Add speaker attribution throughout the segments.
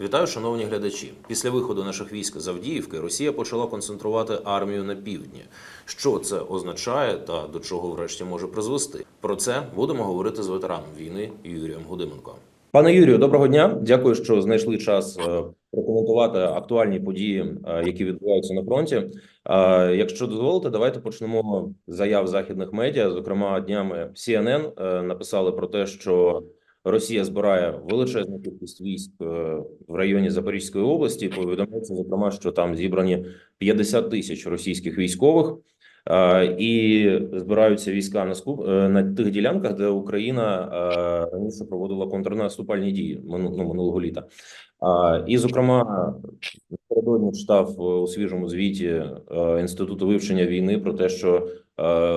Speaker 1: Вітаю, шановні глядачі. Після виходу наших військ з Авдіївки Росія почала концентрувати армію на півдні. Що це означає та до чого врешті може призвести? Про це будемо говорити з ветераном війни Юрієм Гудименко. Пане Юрію, доброго дня. Дякую, що знайшли час е, прокоментувати актуальні події, е, які відбуваються на фронті. Е, Якщо дозволите, давайте почнемо заяв західних медіа. Зокрема, днями CNN написали про те, що Росія збирає величезну кількість військ е, в районі Запорізької області. Повідомляється, зокрема, що там зібрані 50 тисяч російських військових. Е, І збираються війська на скуп е, на тих ділянках, де Україна раніше проводила контрнаступальні дії ну, минулого літа. І, зокрема, напередодні читав у свіжому звіті інституту вивчення війни про те, що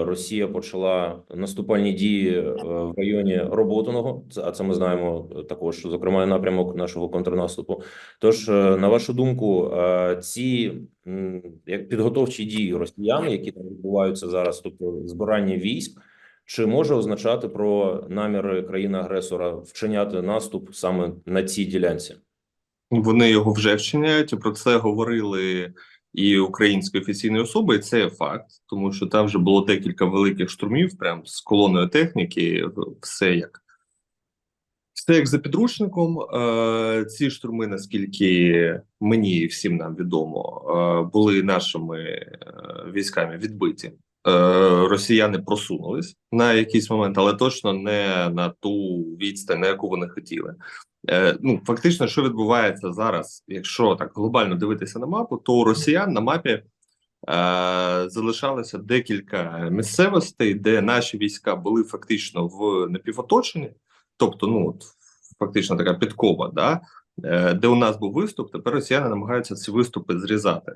Speaker 1: Росія почала наступальні дії е, в районі Роботиного. Це- А це ми знаємо е, також, зокрема, напрямок нашого контрнаступу. Тож, е, на вашу думку, е, ці підготовчі дії росіян, які там відбуваються зараз, тобто збирання військ. Чи може означати про наміри країни-агресора вчиняти наступ саме на цій ділянці?
Speaker 2: Вони його вже вчиняють, і про це говорили і української офіційної особи, і це є факт, тому що там вже було декілька великих штурмів, прям з колоною техніки, все як все як за підручником. Е, ці штурми, наскільки мені і всім нам відомо, е, були нашими е, військами відбиті. Е, росіяни просунулись на якийсь момент, але точно не на ту відстань, на яку вони хотіли. Е, ну фактично, що відбувається зараз, якщо так глобально дивитися на мапу, то у росіян на мапі е, залишалося декілька місцевостей, де наші війська були фактично в напівоточенні, тобто, ну от, фактично така підкова, да, де у нас був виступ, тепер росіяни намагаються ці виступи зрізати.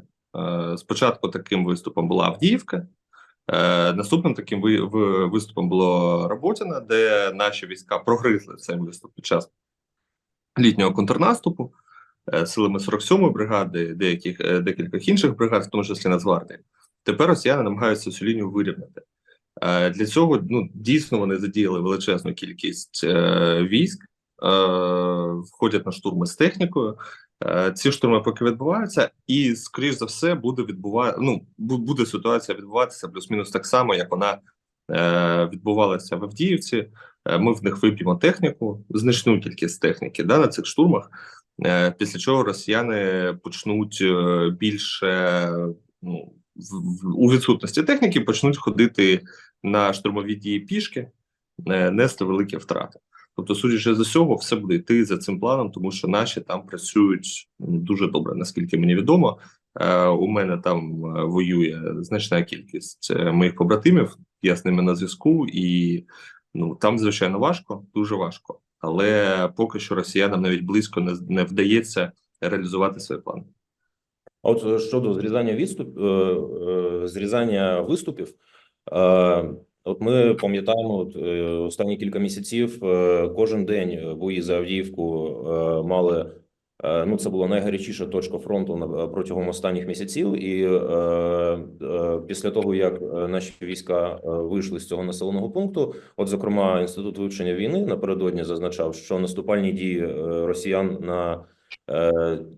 Speaker 2: Спочатку таким виступом була Авдіївка. Е, наступним таким ви, ви- виступом було Роботіна, де наші війська прогризли цей виступ під час літнього контрнаступу е, силами 47-ї бригади, деяких е, декількох інших бригад, в тому числі Нацгвардії. Тепер росіяни намагаються цю лінію вирівняти. Е, Для цього ну дійсно вони задіяли величезну кількість е, військ, е, входять на штурми з технікою. Е, Ці штурми поки відбуваються, і скоріш за все буде відбува... ну, буде ситуація відбуватися плюс-мінус так само, як вона е, відбувалася в Авдіївці. Е, Ми в них виб'ємо техніку, значну кількість техніки да, на цих штурмах. Після чого росіяни почнуть більше ну, у відсутності техніки почнуть ходити на штурмові дії пішки, нести великі втрати. Тобто, судячи з усього, все буде йти за цим планом, тому що наші там працюють дуже добре, наскільки мені відомо. Е, у мене там е, воює значна кількість е, моїх побратимів. Я з ними на зв'язку, і ну там звичайно важко, дуже важко. Але поки що росіянам навіть близько не, не вдається реалізувати свої плани.
Speaker 1: А От щодо зрізання відступ, зрізання виступів, от ми пам'ятаємо, е, останні кілька місяців е, кожен день бої за Авдіївку е, мали. Ну, це була найгарячіша точка фронту на- протягом останніх місяців, і після того як наші війська вийшли з цього населеного пункту, от зокрема, інститут вивчення війни напередодні зазначав, що наступальні дії росіян на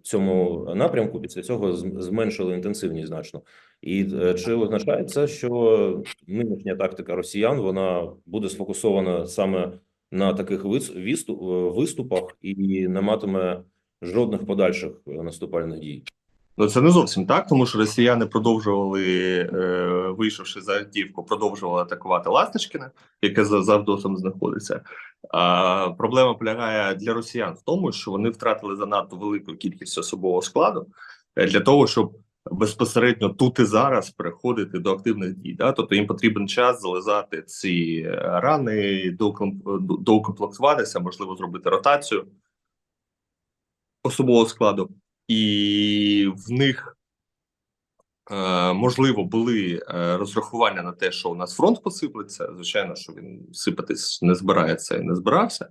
Speaker 1: цьому напрямку після цього зменшили інтенсивність значно. І е, чи означає це, що нинішня тактика росіян вона буде сфокусована саме на таких вис- е, виступах і не матиме жодних подальших е, наступальних дій?
Speaker 2: Ну це не зовсім так, тому що росіяни продовжували, е, вийшовши за Авдіївку, продовжували атакувати Ласточкіне, яке за завдосом знаходиться. А проблема полягає для росіян в тому, що вони втратили занадто велику кількість особового складу е, для того, щоб безпосередньо тут і зараз переходити до активних дій. Да? Тобто їм потрібен час зализати ці е, рани, доукомп- до- доукомплектуватися, можливо, зробити ротацію особового складу і в них е, можливо були е, розрахування на те, що у нас фронт посиплеться. Звичайно, що він сипатись не збирається і не збирався.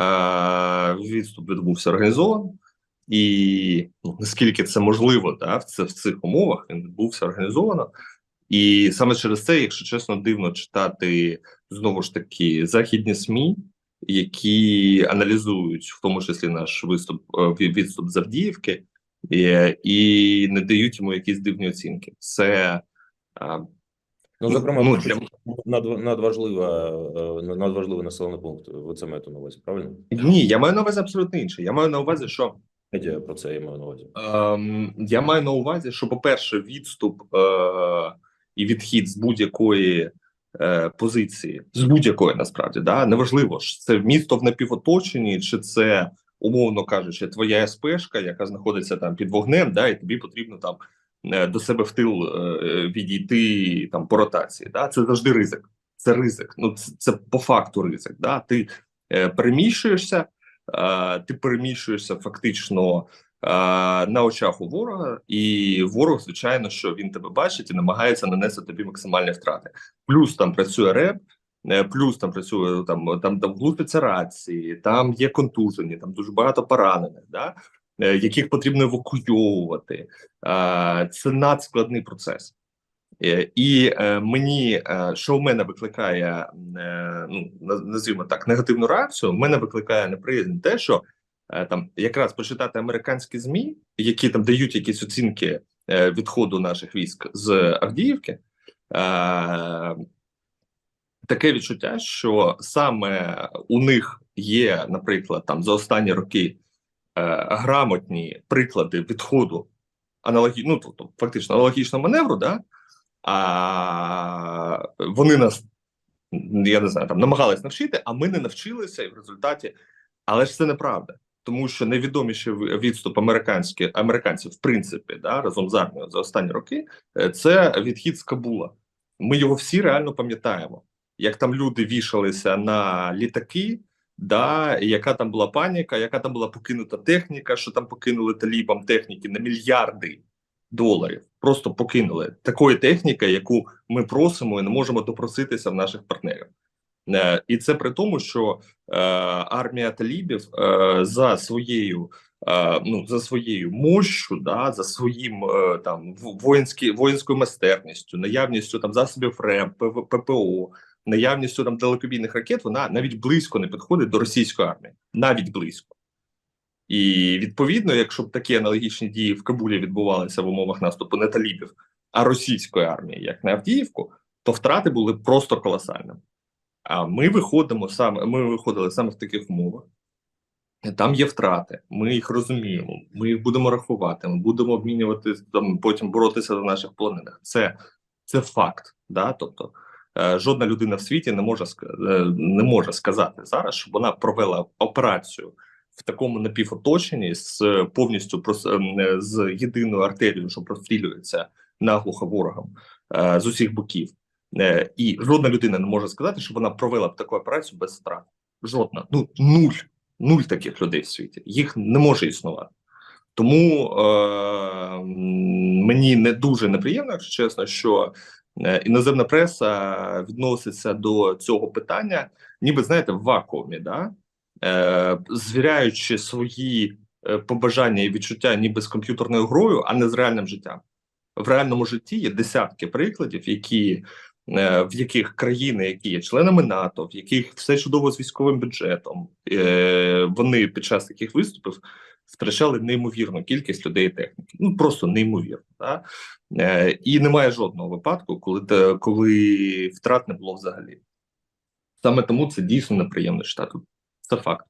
Speaker 2: Е, відступ відбувся організовано, і ну, наскільки це можливо, да, в, це, в цих умовах він відбувся організовано. І саме через це, якщо чесно, дивно читати знову ж таки західні СМІ, які аналізують в тому числі наш виступ е, відступ з Авдіївки, е, і не дають йому якісь дивні оцінки. Це е,
Speaker 1: Ну, зокрема,
Speaker 2: ну, для-
Speaker 1: надв... надважлива, е, надважливий населений пункт. Ви це маєте на увазі, правильно?
Speaker 2: ні, я маю на увазі абсолютно інше. Я маю на увазі, що
Speaker 1: Медіа про це я маю на увазі.
Speaker 2: Ем, я маю на увазі, що, по-перше, відступ е- і відхід з будь-якої е- позиції, з будь-якої насправді, да, неважливо, ж це місто в напівоточенні, чи це, умовно кажучи, твоя СПшка, яка знаходиться там під вогнем, да, і тобі потрібно там е, до себе в тил е- відійти там по ротації. Да, це завжди ризик. Це ризик. Ну, це, це по факту ризик. Да? Ти е- переміщуєшся, ти переміщуєшся фактично на очах у ворога, і ворог, звичайно, що він тебе бачить і намагається нанести тобі максимальні втрати. Плюс там працює РЕП, е, плюс там працює там, там, там глушаться рації, там є контужені, там дуже багато поранених, да? е, яких потрібно евакуйовувати. Е, Це надскладний процес. Е, І е, мені, е, що в мене викликає, е, ну наз- назвімо так, негативну реакцію, в мене викликає неприязнь те, що е, там якраз почитати американські змі, які там дають якісь оцінки е, відходу наших військ з Авдіївки. Е, Таке відчуття, що саме у них є, наприклад, там за останні роки е, грамотні приклади відходу аналогі... ну, тобто, фактично аналогічного маневру, да? а вони нас, я не знаю, там намагались навчити, а ми не навчилися, і в результаті, але ж це неправда. Тому що найвідоміший відступ американські американців, в принципі, да, разом з армією за останні роки, е, це відхід з Кабула. Ми його всі реально пам'ятаємо. Як там люди вішалися на літаки, да, і яка там була паніка, яка там була покинута техніка, що там покинули талібам техніки на мільярди доларів. Просто покинули такої техніки, яку ми просимо і не можемо допроситися в наших партнерів. Е, І це при тому, що е, армія талібів е, за своєю е, ну за своєю мощю, да, за своїм е, там воїнські, воїнською майстерністю, наявністю там засобів РЕМ, ППО, наявністю там далекобійних ракет, вона навіть близько не підходить до російської армії, навіть близько. І відповідно, якщо б такі аналогічні дії в Кабулі відбувалися в умовах наступу не талібів, а російської армії, як на Авдіївку, то втрати були просто колосальними. А ми виходимо саме, ми виходили саме в таких умовах. Там є втрати, ми їх розуміємо, ми їх будемо рахувати, ми будемо обмінювати там, потім боротися за наших полонених. Це, це факт. Да? Тобто е, жодна людина в світі не може е, не може сказати зараз, щоб вона провела операцію в такому напівоточенні з повністю е, з єдиною артерією, що прострілюється наглухо ворогом з усіх боків. Е, і жодна людина не може сказати, що вона провела б таку операцію без втрат. Жодна. Ну нуль. Нуль таких людей в світі. Їх не може існувати. Тому е, мені не дуже неприємно, якщо чесно, що е, іноземна преса відноситься до цього питання, ніби знаєте, в вакуумі, да? е, звіряючи свої е, побажання і відчуття ніби з комп'ютерною грою, а не з реальним життям. В реальному житті є десятки прикладів, які в яких країни, які є членами НАТО, в яких все чудово з військовим бюджетом, е, вони під час таких виступів втрачали неймовірну кількість людей і техніки. Ну просто неймовірно. Да? Е, і немає жодного випадку, коли коли втрат не було взагалі. Саме тому це дійсно неприємно читати. Це факт.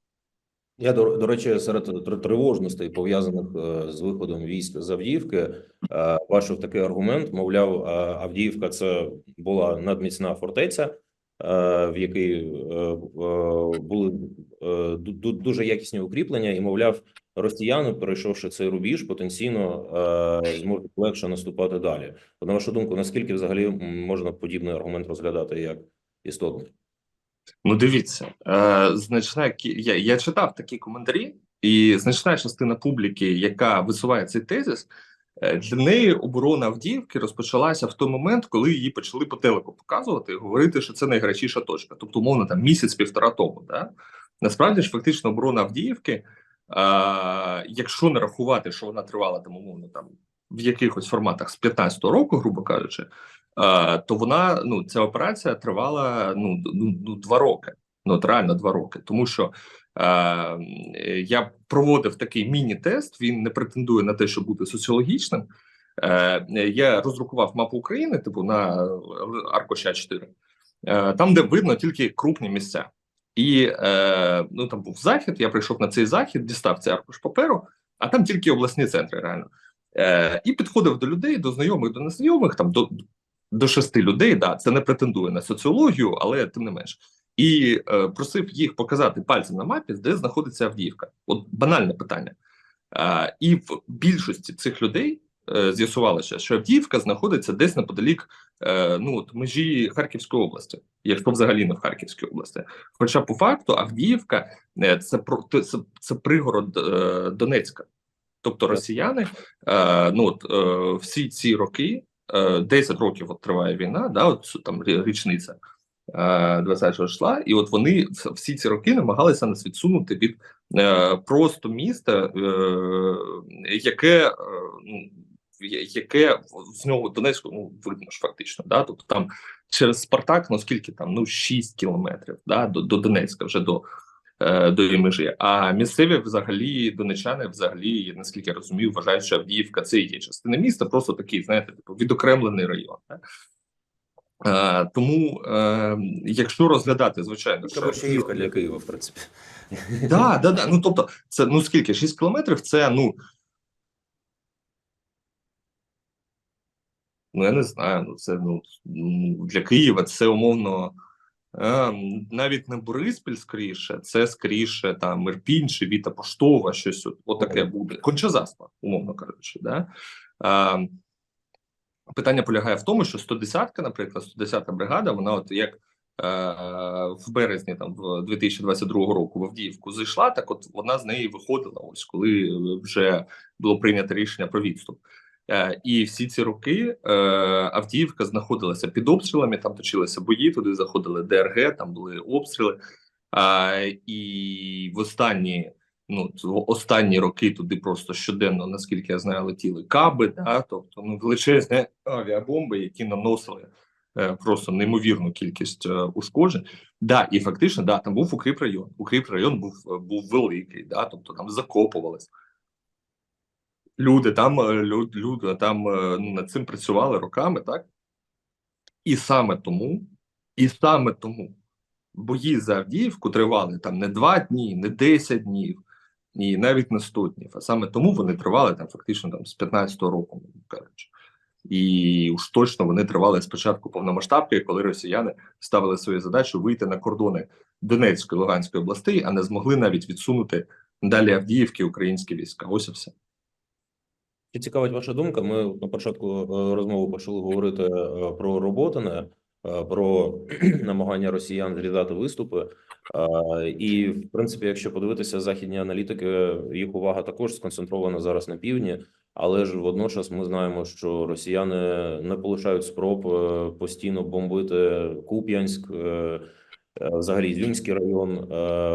Speaker 1: Я до, до речі, серед тривожностей пов'язаних е, з виходом військ з Авдіївки, е, бачив такий аргумент. Мовляв, е, Авдіївка це була надміцна фортеця, в якій були ду- ду- дуже якісні укріплення, і мовляв, росіяни, перейшовши цей рубіж, потенційно зможуть легше наступати далі. На вашу думку, наскільки взагалі можна подібний аргумент розглядати як істотний?
Speaker 2: Ну, дивіться, е, значна я, я читав такі коментарі, і значна частина публіки, яка висуває цей тезис, е, для неї оборона Авдіївки розпочалася в той момент, коли її почали по телеку показувати і говорити, що це найгарячіша точка. Тобто, умовно, там місяць-півтора тому. Да? Насправді ж, фактично, оборона Авдіївки, е, якщо не рахувати, що вона тривала там, умовно, там в якихось форматах з 15-го року, грубо кажучи, то вона ну ця операція тривала ну, ну, ну два роки. Ну от реально два роки. Тому що е, я проводив такий міні-тест. Він не претендує на те, щоб бути соціологічним. Е, я роздрукував мапу України, типу на Аркоша 4, е, там, де видно тільки крупні місця. І е, ну там був захід. Я прийшов на цей захід, дістав цей аркуш паперу, а там тільки обласні центри, реально. Е, І підходив до людей, до знайомих, до незнайомих, там до до шести людей. Да, це не претендує на соціологію, але тим не менш. І е, просив їх показати пальцем на мапі, де знаходиться Авдіївка. От банальне питання. Е, і в більшості цих людей е, з'ясувалося, що Авдіївка знаходиться десь неподалік е, ну, от, межі Харківської області, якщо взагалі не в Харківській області. Хоча по факту Авдіївка е, це про це, це пригород е, Донецька. Тобто росіяни, е, ну от е, всі ці роки, 10 років от триває війна, да, от там річниця е, 20 числа, і от вони всі ці роки намагалися нас відсунути від е, просто міста, е, яке е, ну яке з нього Донецьку ну видно ж фактично, да, тобто там через Спартак, ну скільки там, ну 6 кілометрів, да, до, до Донецька, вже до е, до її межі. А місцеві взагалі донечани, взагалі, наскільки я розумію, вважають, що Авдіївка це і є частина міста, просто такий, знаєте, типу відокремлений район. Да? Е, тому, е, якщо розглядати, звичайно,
Speaker 1: Це Борщаївка для Києва, в принципі.
Speaker 2: Да, да, да. Ну тобто, це ну скільки? 6 кілометрів це ну. Ну, я не знаю. Ну, це ну для Києва це умовно е, навіть не Бориспіль скоріше, це скоріше там Ірпінь чи Віта Поштова, щось от, от таке буде. Кончазаспа, умовно кажучи. Да? Е, питання полягає в тому, що 110-ка, наприклад, 110-та бригада, вона от як. е, В березні там в 2022 року в Авдіївку зайшла, так от вона з неї виходила. Ось коли вже було прийнято рішення про відступ. Е, І всі ці роки е, Авдіївка знаходилася під обстрілами. Там точилися бої, туди заходили ДРГ, там були обстріли. І в останні, ну в останні роки туди просто щоденно, наскільки я знаю, летіли каби, да, тобто ну величезні авіабомби, які наносили е, просто неймовірну кількість ушкоджень. Да, і фактично, да, там був укріп район. Укріп район був був великий, да, тобто там закопувались. Люди там, е, люд, люди там е, ну, над цим працювали роками, так? І саме тому, і саме тому бої за Авдіївку тривали там не два дні, не 10 днів, і навіть не 100 днів. А саме тому вони тривали там фактично там з 15-го року, кажучи. І уж точно вони тривали з початку повномасштабки, коли росіяни ставили свою задачу вийти на кордони Донецької Луганської областей, а не змогли навіть відсунути далі Авдіївки українські війська. Ось і все.
Speaker 1: Чи цікавить ваша думка? Ми на початку е, розмови почали говорити е, про роботине, е, про намагання росіян зрізати виступи. І, в принципі, якщо подивитися західні аналітики, їх увага також сконцентрована зараз на півдні, але ж водночас ми знаємо, що росіяни не полишають спроб постійно бомбити Куп'янськ, взагалі Ізюмський район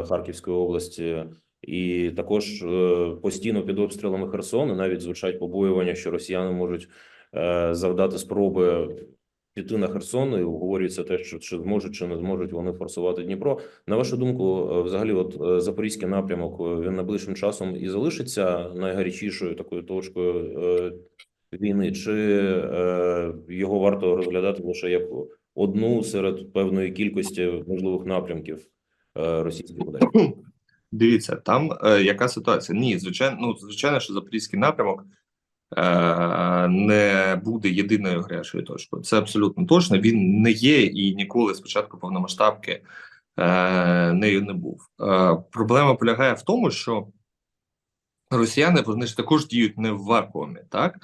Speaker 1: Харківської області. І також е, постійно під обстрілами Херсону навіть звучать побоювання, що росіяни можуть е, завдати спроби піти на Херсон. І обговорюється те, що чи зможуть чи не зможуть вони форсувати Дніпро. На вашу думку, е, взагалі, от запорізький напрямок він найближчим часом і залишиться найгарячішою такою точкою війни, чи його варто розглядати лише як одну серед певної кількості можливих напрямків російських ударів?
Speaker 2: Дивіться, там е, яка ситуація? Ні, звичайно, ну звичайно, що запорізький напрямок е, не буде єдиною гарячою точкою. Це абсолютно точно. Він не є і ніколи спочатку повномасштабки е, нею не був. Е, проблема полягає в тому, що росіяни вони ж також діють не в вакуумі, так.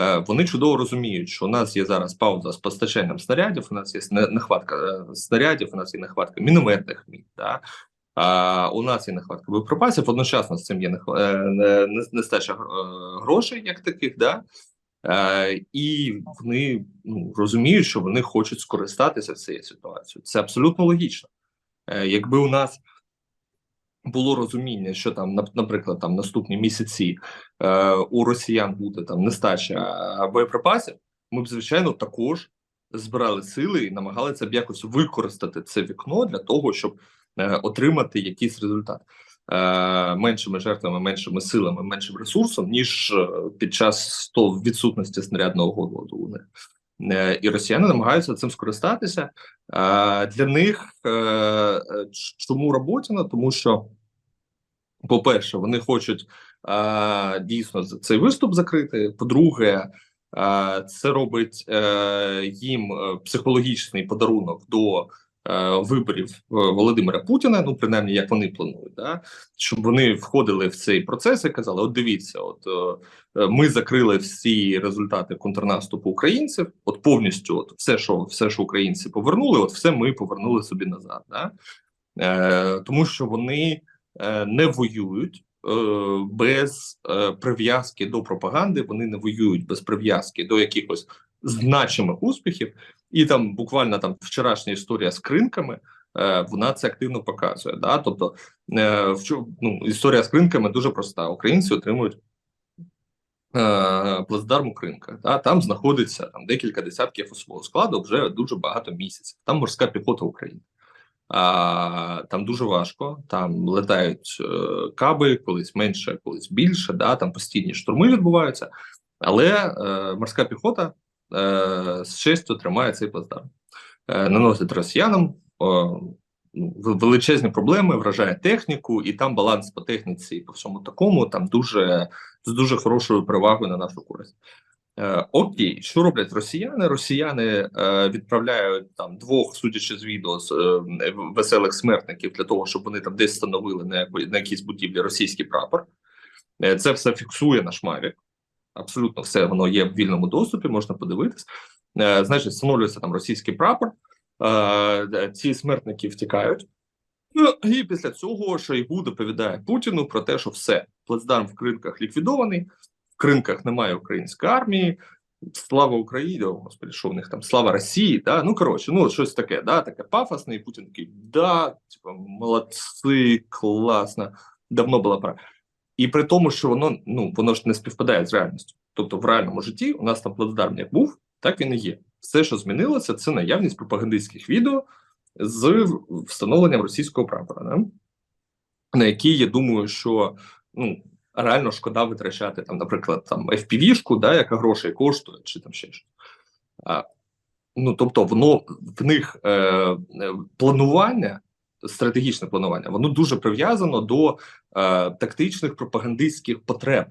Speaker 2: Е, Вони чудово розуміють, що у нас є зараз пауза з постачанням снарядів. У нас є не- нехватка е, снарядів, у нас є нехватка мінометних мін. Да? А у нас є нехватка боєприпасів, одночасно з цим є нехва- е, не- не- нестача е, грошей, як таких, да? Е, і вони ну, розуміють, що вони хочуть скористатися цією ситуацією. Це абсолютно логічно. Якби у нас було розуміння, що там, нап- наприклад, там наступні місяці е, у росіян буде там нестача боєприпасів, ми б звичайно також збирали сили і намагалися б якось використати це вікно для того, щоб отримати якийсь результат е, меншими жертвами, меншими силами, меншим ресурсом, ніж е, під час то відсутності снарядного голоду у них. Е, І росіяни намагаються цим скористатися. Е, Для них е, е, чому Роботіна? Тому що, по-перше, вони хочуть е, дійсно цей виступ закрити. По-друге, е, це робить е, їм е, психологічний подарунок до е, виборів е, Володимира Путіна. Ну, принаймні, як вони планують, да? щоб вони входили в цей процес і казали: от дивіться, от е, е, ми закрили всі результати контрнаступу українців, от повністю, от все, що все, що українці повернули, от все ми повернули собі назад. Да? Е, тому що вони е, не воюють е, без е, прив'язки до пропаганди, вони не воюють без прив'язки до якихось значимих успіхів, і там буквально там вчорашня історія з кринками. е, Вона це активно показує. Да? Тобто, е, ну, історія з кринками дуже проста. Українці отримують е, плацдарм у кринках. Да? Там знаходиться там декілька десятків особового складу вже дуже багато місяців. Там морська піхота України. А, там дуже важко, там летають е, каби, колись менше, колись більше. Да, там постійні штурми відбуваються, але е, морська піхота з честю тримає цей плацдарм, е, наносить росіянам о, ну, вел- величезні проблеми, вражає техніку, і там баланс по техніці і по всьому такому там дуже з дуже хорошою перевагою на нашу користь. Е, окей, що роблять росіяни? Росіяни е, відправляють там двох, судячи з відео, з е, веселих смертників для того, щоб вони там десь встановили на, якійсь будівлі російський прапор. Е, це все фіксує наш Мавік. Абсолютно все воно є в вільному доступі, можна подивитись. Е, значить, встановлюється там російський прапор. Е, ці смертники втікають. Ну, і після цього Шойгу доповідає Путіну про те, що все, плацдарм в кринках ліквідований, в кринках немає української армії. Слава Україні, о, господи, що в них там слава Росії, да? ну коротше, ну щось таке, да, таке пафосне, і Путін такий, да, типа, молодці, класно, давно була пора. І при тому, що воно ну воно ж не співпадає з реальністю. Тобто, в реальному житті у нас там плацдарм як був, так він і є. Все, що змінилося, це наявність пропагандистських відео з встановленням російського прапора, да? на які я думаю, що ну реально шкода витрачати там, наприклад, там FPV-шку, да, яка грошей коштує, чи там ще щось. Ну тобто, воно в них е, е, планування, стратегічне планування, воно дуже прив'язано до тактичних пропагандистських потреб.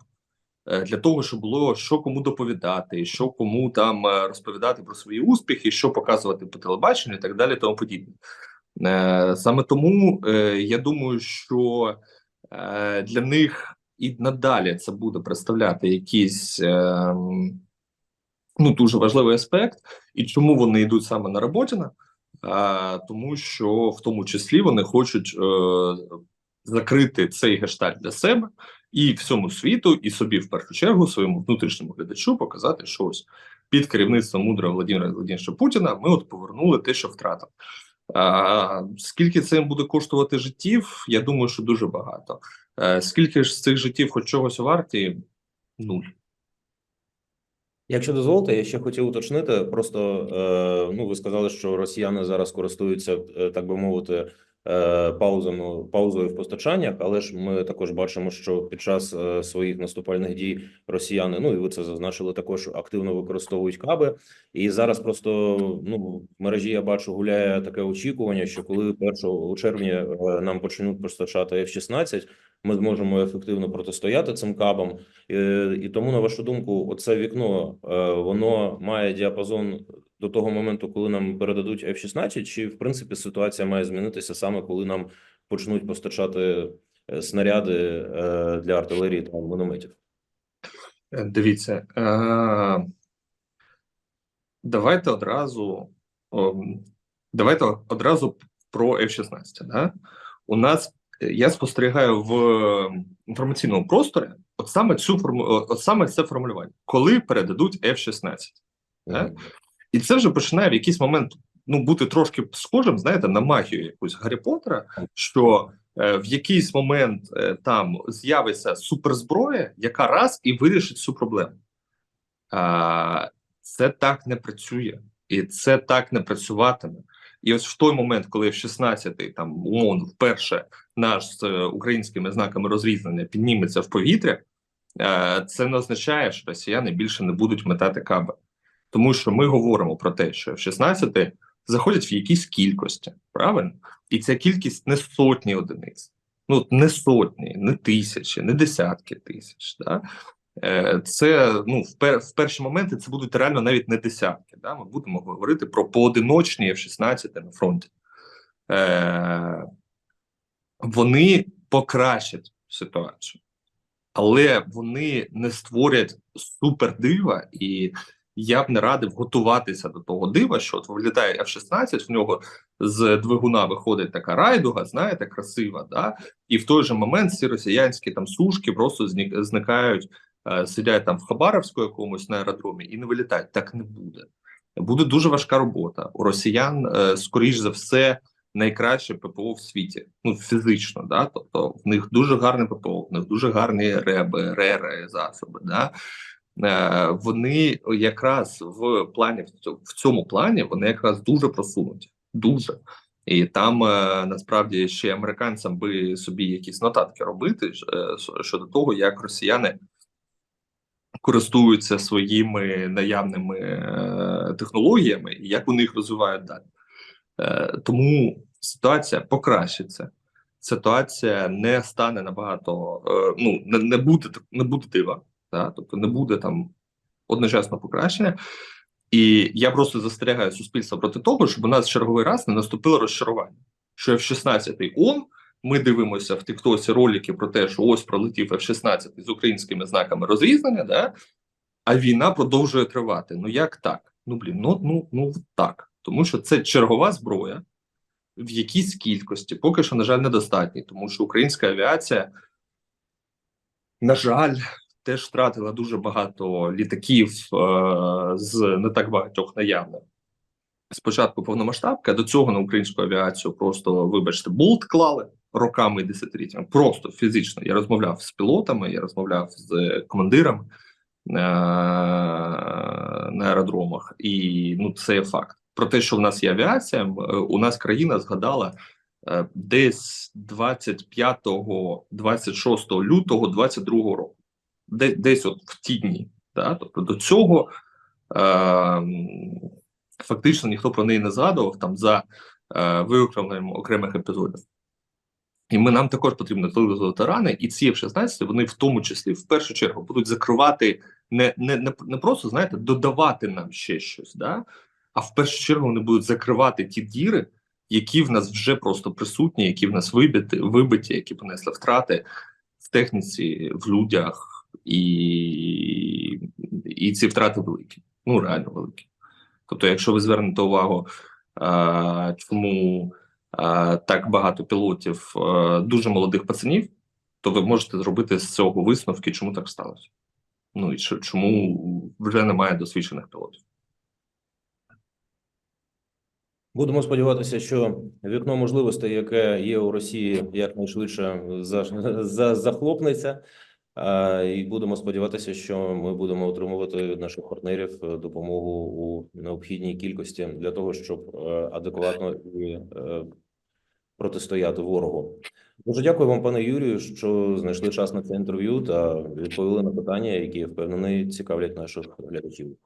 Speaker 2: е, Для того, щоб було що кому доповідати, що кому там е, розповідати про свої успіхи, що показувати по телебаченню, і так далі, тому подібне. Е, Саме тому е, я думаю, що е, для них і надалі це буде представляти якийсь е, ну дуже важливий аспект, і чому вони йдуть саме на Роботіна? Е, тому що в тому числі вони хочуть е, закрити цей гештальт для себе і всьому світу, і собі в першу чергу своєму внутрішньому глядачу показати, що ось під керівництвом мудрого Володимира Володимировича Путіна ми от повернули те, що втратили. А, скільки це їм буде коштувати життів? Я думаю, що дуже багато. Е, скільки ж з цих життів хоч чогось варті? Нуль.
Speaker 1: Якщо дозволите, я ще хотів уточнити. Просто е, ну ви сказали, що росіяни зараз користуються, е, так би мовити, паузами паузою в постачаннях, але ж ми також бачимо, що під час е, своїх наступальних дій росіяни, ну і ви це зазначили, також активно використовують каби. І зараз просто ну в мережі я бачу гуляє таке очікування, що коли 1 червня е, нам почнуть постачати F-16, ми зможемо ефективно протистояти цим кабам. І тому, на вашу думку, оце вікно е, воно має діапазон до того моменту, коли нам передадуть F-16, чи в принципі ситуація має змінитися саме коли нам почнуть постачати е, снаряди е, для артилерії та мінометів?
Speaker 2: Дивіться, давайте одразу давайте одразу про F-16. Да? У нас я спостерігаю в інформаційному просторі от саме цю форму, от саме це формулювання, коли передадуть F-16. Да? І це вже починає в якийсь момент ну бути трошки схожим, знаєте, на магію якусь Гаррі Поттера, що е, в якийсь момент е, там з'явиться суперзброя, яка раз і вирішить цю проблему. А, це так не працює, і це так не працюватиме. І ось в той момент, коли в 16-й, там умовно вперше наш з е, українськими знаками розрізнення підніметься в повітря, е, це не означає, що росіяни більше не будуть метати каби. Тому що ми говоримо про те, що в 16-й заходять в якісь кількості, правильно? І ця кількість не сотні одиниць, ну не сотні, не тисячі, не десятки тисяч. Да? Е, Це ну в, пер, в перші моменти це будуть реально навіть не десятки. Да? Ми будемо говорити про поодиночні F-16 на фронті. Е, Вони покращать ситуацію, але вони не створять супердива, і я б не радив готуватися до того дива, що от вилітає F-16, в нього з двигуна виходить така райдуга, знаєте, красива, да? і в той же момент ці росіянські там сушки просто зник- зникають сидять там в Хабаровську якомусь на аеродромі і не вилітають. Так не буде. Буде дуже важка робота. У росіян, е, скоріш за все, найкраще ППО в світі. Ну, фізично, да. Тобто в них дуже гарне ППО, в них дуже гарні реби, рери, засоби. Да? Е, вони якраз в плані в цьому, плані вони якраз дуже просунуті. Дуже. І там е, насправді ще американцям би собі якісь нотатки робити е, щодо того, як росіяни користуються своїми наявними е, технологіями і як вони їх розвивають далі. Е, тому ситуація покращиться. Ситуація не стане набагато, е, ну не, не буде не буде дива, да? тобто не буде там одночасно покращення. І я просто застерігаю суспільство проти того, щоб у нас черговий раз не наступило розчарування. Що F-16 он, ми дивимося в Тіктосі ролики про те, що ось пролетів F-16 з українськими знаками розрізнення, да? а війна продовжує тривати. Ну як так? Ну блін, ну, ну, ну так. Тому що це чергова зброя в якійсь кількості, поки що, на жаль, недостатній, тому що українська авіація, на жаль, теж втратила дуже багато літаків е- з не так багатьох наявних. Спочатку повномасштабка, до цього на українську авіацію просто, вибачте, болт клали роками і десятиліттями. Просто фізично. Я розмовляв з пілотами, я розмовляв з командирами е- на аеродромах, і ну це є факт. Про те, що в нас є авіація, е, у нас країна згадала е, десь 25-26 лютого 22 року, де, десь от в ті дні. Да? Тобто до цього е, фактично ніхто про неї не згадував там за е, виокремленням окремих епізодів. І ми нам також потрібно зализувати рани, і ці F-16, вони в тому числі в першу чергу будуть закривати не, не, не, не просто знаєте, додавати нам ще щось, да? а в першу чергу вони будуть закривати ті діри, які в нас вже просто присутні, які в нас вибиті, вибиті, які понесли втрати в техніці, в людях, і, і ці втрати великі, ну реально великі. Тобто, якщо ви звернете увагу, а, чому так багато пілотів дуже молодих пацанів, то ви можете зробити з цього висновки, чому так сталося. Ну і чому вже немає досвідчених пілотів.
Speaker 1: Будемо сподіватися, що вікно можливостей, яке є у Росії, якнайшвидше за, за, захлопнеться. І будемо сподіватися, що ми будемо отримувати наших партнерів е, допомогу у необхідній кількості для того, щоб е, адекватно і е, протистояти ворогу. Дуже дякую вам, пане Юрію, що знайшли час на це інтерв'ю та відповіли на питання, які я впевнений цікавлять наших глядачів.